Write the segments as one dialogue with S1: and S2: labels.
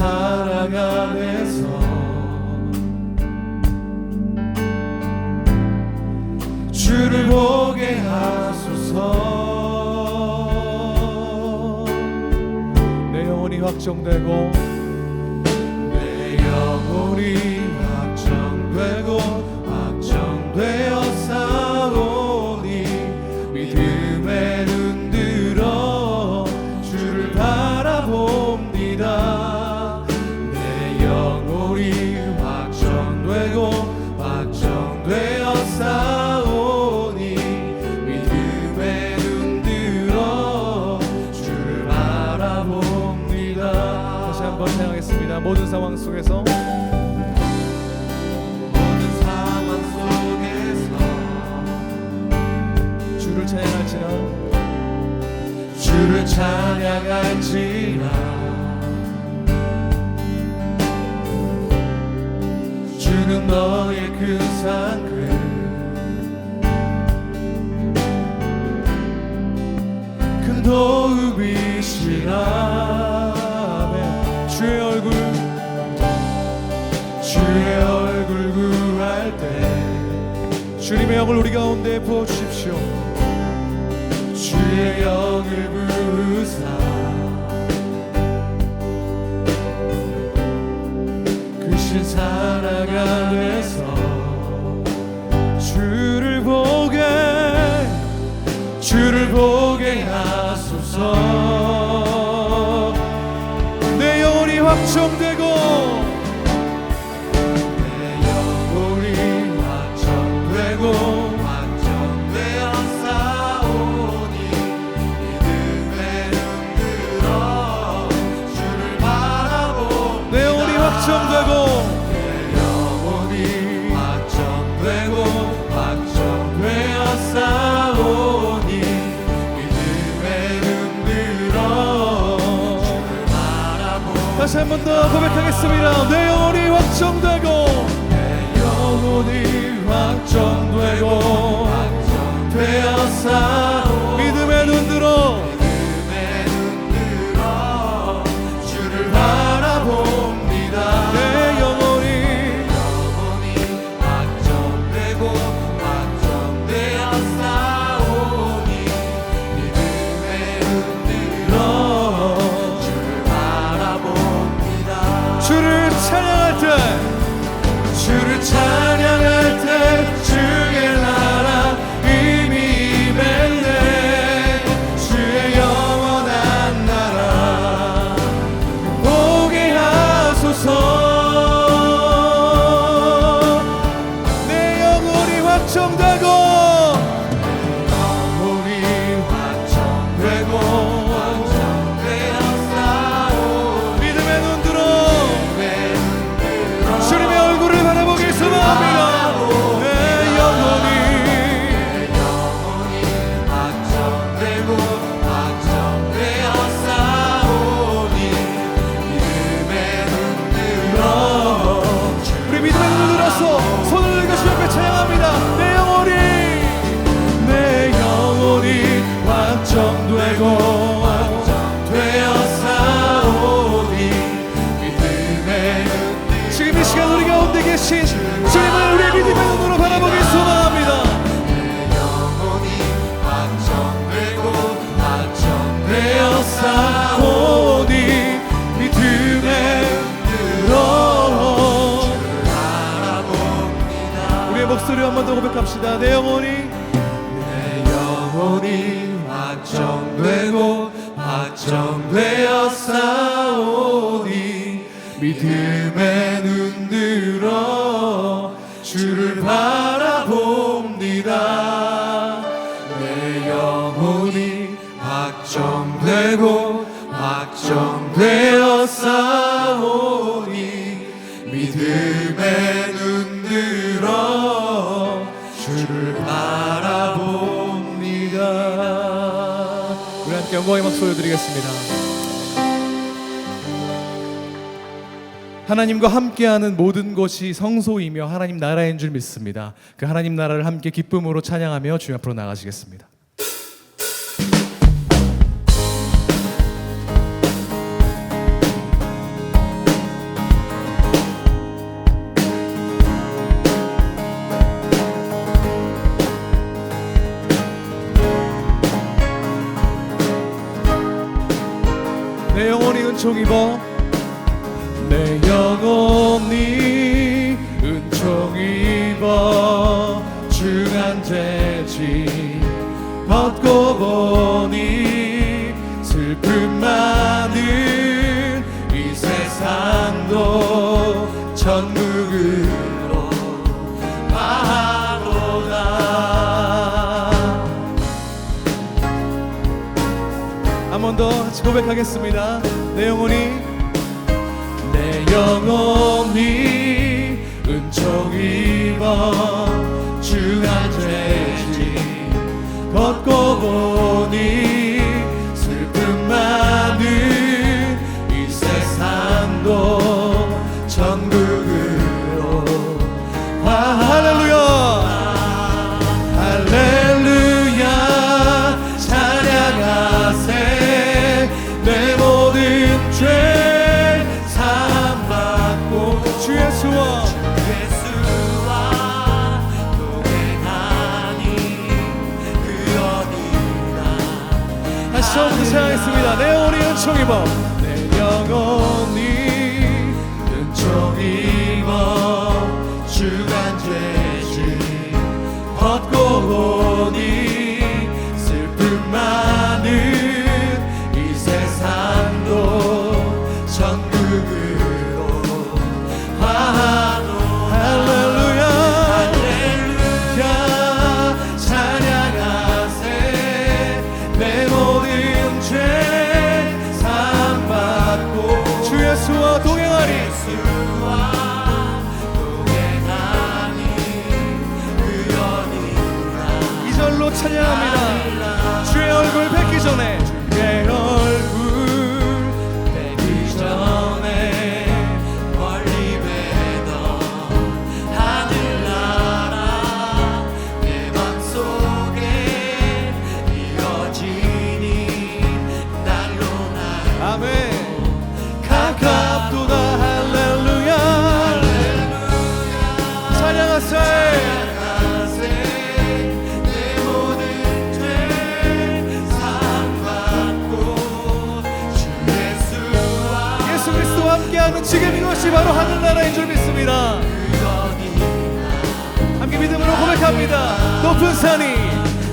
S1: 사랑 안에서 주를 보게 하소서. 내 영혼이 확정되고 향할지라. 주는 너의 그 상급 큰 그 도움이시라 주의 얼굴 주의 얼굴 구할 때 주님의 영을 우리 가운데 부어주십시오. 주의 영을 부르사 다시 한 번 더 고백하겠습니다. 내 영혼이 확정되고 내 영혼이 확정되고 확정되었사 찬양할 때. 주를 찬양 주님의 목소리 한번 더 고백합시다. 내 영혼이 내 영혼이 확정되고
S2: 확정되었사오니 믿음의 눈 들어 주를 바라봅니다. 내 영혼이 확정되고 확정되 영광의 박수 올려드리겠습니다. 하나님과 함께하는 모든 것이 성소이며 하나님 나라인 줄 믿습니다. 그 하나님 나라를 함께 기쁨으로 찬양하며 주님 앞으로 나가시겠습니다 은총 입어. 내 영혼이 은총 입어. 중한 죄지. 벗고 보니 슬픔 많은 이 세상도 천국으로 가도다. 한 번 더 고백하겠습니다. 내 영혼이 내 영혼이 은총 입어 주한 죄지. 걷고 보니 은총 입어 내 영혼이 은총 입어 주간 죄지 벗고 보니 높은 산이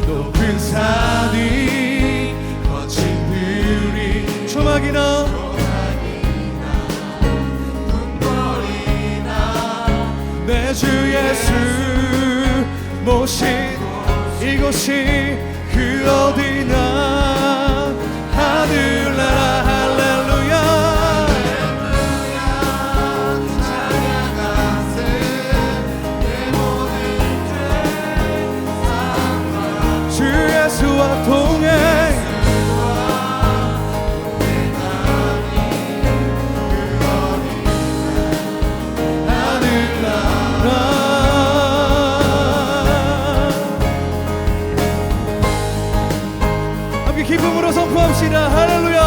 S2: 높은 산이 거친 들이 조막이나 내주 예수 모신 이곳이 그 어디 함께 기쁨으로 선포합시다. 할렐루야.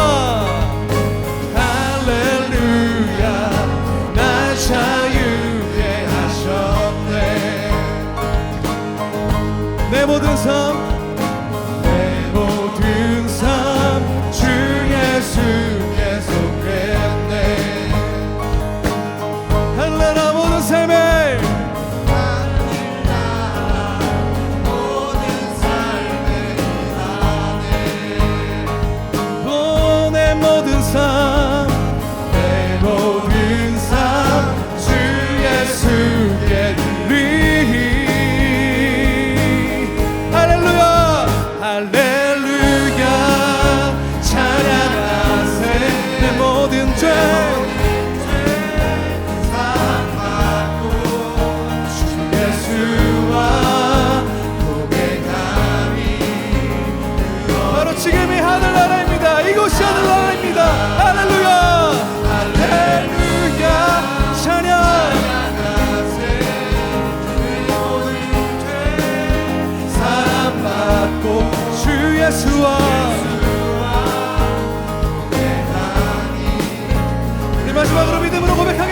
S2: 할렐루야. 날 자유케 하셨네. 내 모든 삶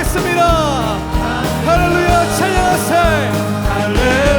S2: 고백하겠습니다. 할렐루야 찬양하세 할렐루야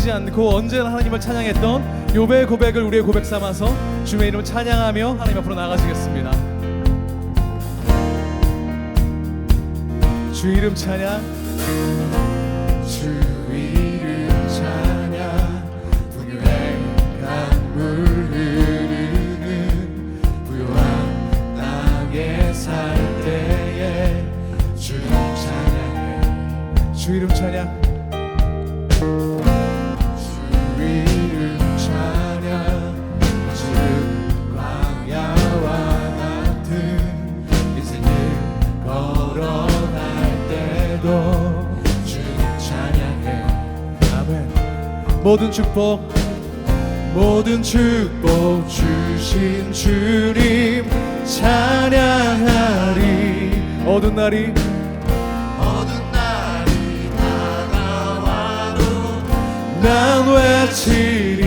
S2: 갇히지 않고 언제나 하나님을 찬양했던 요배의 고백을 우리의 고백 삼아서 주의 이름을 찬양하며 하나님 앞으로 나가시겠습니다. 주 이름 찬양. 주 이름 찬양. 풍요한 강물 흐르는 부요한 땅에 살 때에 주 이름 찬양해. 주 이름 찬양 때도 주 찬양해 아멘. 모든 축복 모든 축복 주신 주님 찬양하리. 어두운 날이
S1: 어두운 날이 다가와도
S2: 난 외치리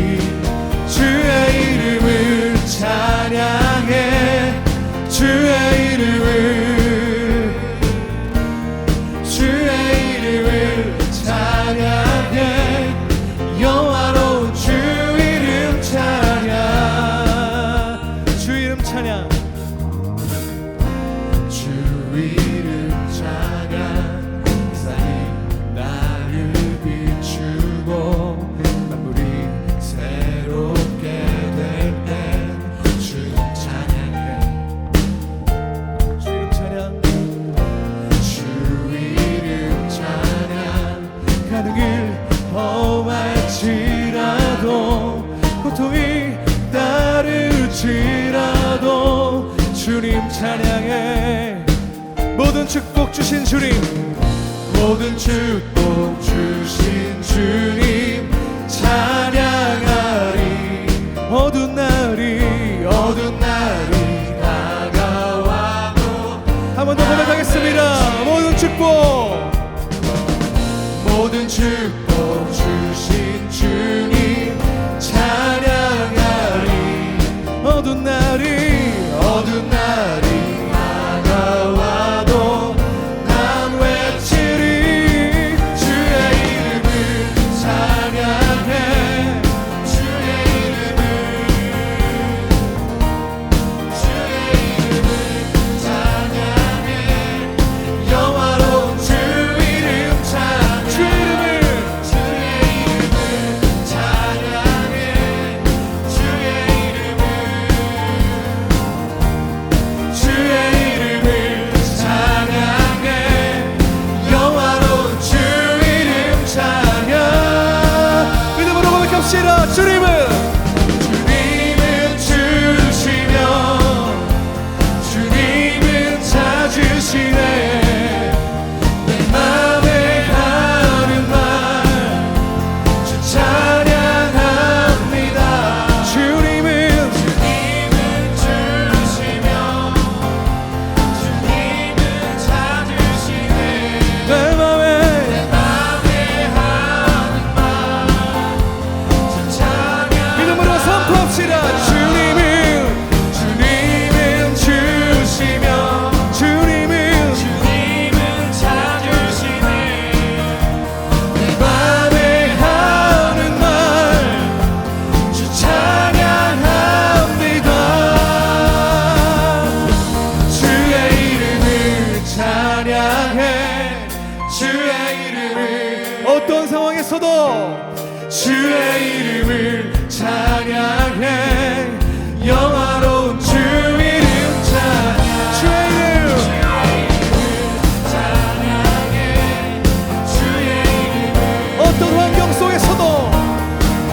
S2: 주의 이름을 어떤 상황에서도 주의 이름을 찬양해. 영화로운 주 이름 찬양 주의 이름 찬양해. 주의 이름을 어떤 환경 속에서도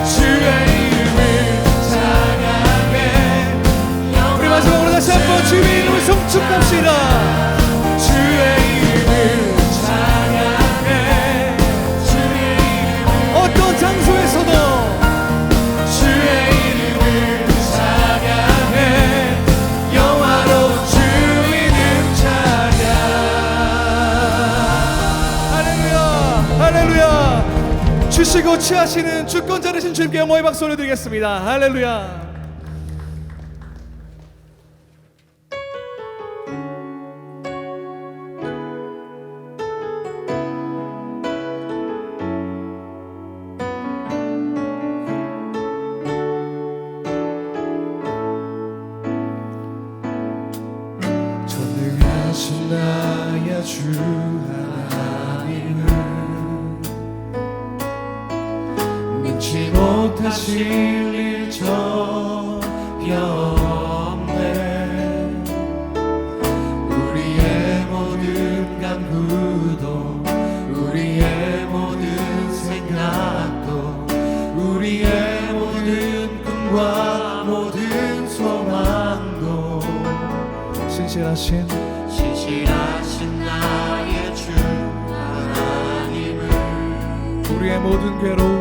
S2: 주의 이름을 찬양해. 우리 마지막으로 다시 한번 주의 이름을 성축합시다. 고 취하시는 주권자 되신 주님께 영광의 박수 올려드리겠습니다. 할렐루야
S1: 능치 못하실 일 전혀 없네. 우리의 모든 간구도 우리의 모든 생각도 우리의 모든 꿈과 모든 소망도
S2: 신실하신
S1: 신실하신 나의 주 하나님은
S2: 우리의 모든 괴로움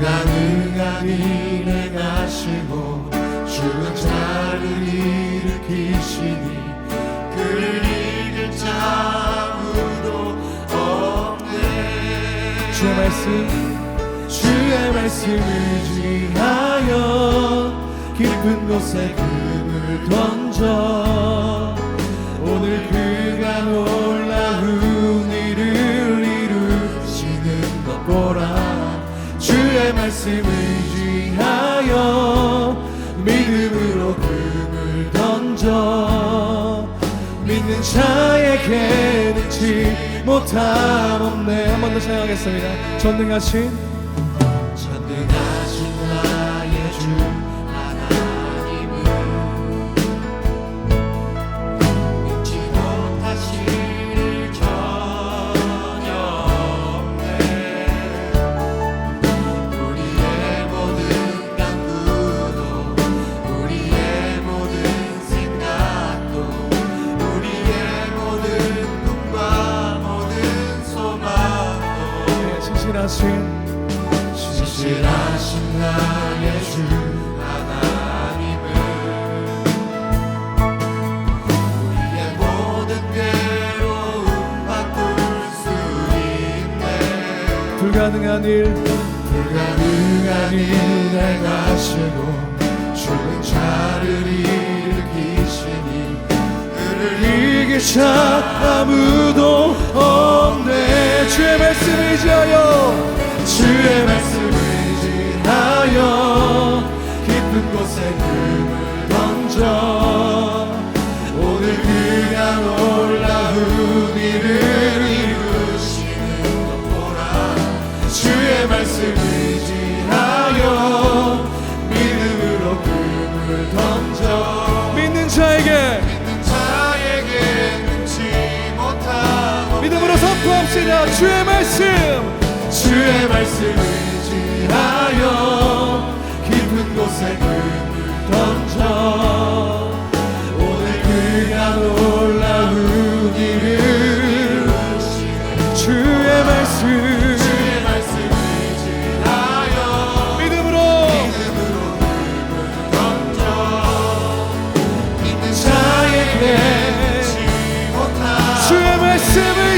S1: 불가능한 일을 하시고 죽은 자를 일으키시니 그를 이길 자 아무도 없네.
S2: 주의 말씀
S1: 주의 말씀을 지하여 깊은 곳에 금을 던져 오늘 그가 놀라운 일을 이루시는 것 보라 주의 말씀을 지하여 믿음으로 금을 던져. 믿는 자에게 능치 못함 없네.
S2: 한 번 더 찬양하겠습니다. 전능하신 불가능한 일.
S1: 불가능한 일 행하시고 죽은 자를 일으키시니 그를 이길 자 아무도 없네. 주의 말씀을 지하여 주의 말씀을 지하여 깊은 곳에 금을 던져 지하여 믿음으로 금을 던져
S2: 믿는 자에게
S1: 믿는 자에게 능치 못함
S2: 믿음으로 선포합시다. 주의 말씀.
S1: 주의 말씀을 지하여
S2: 주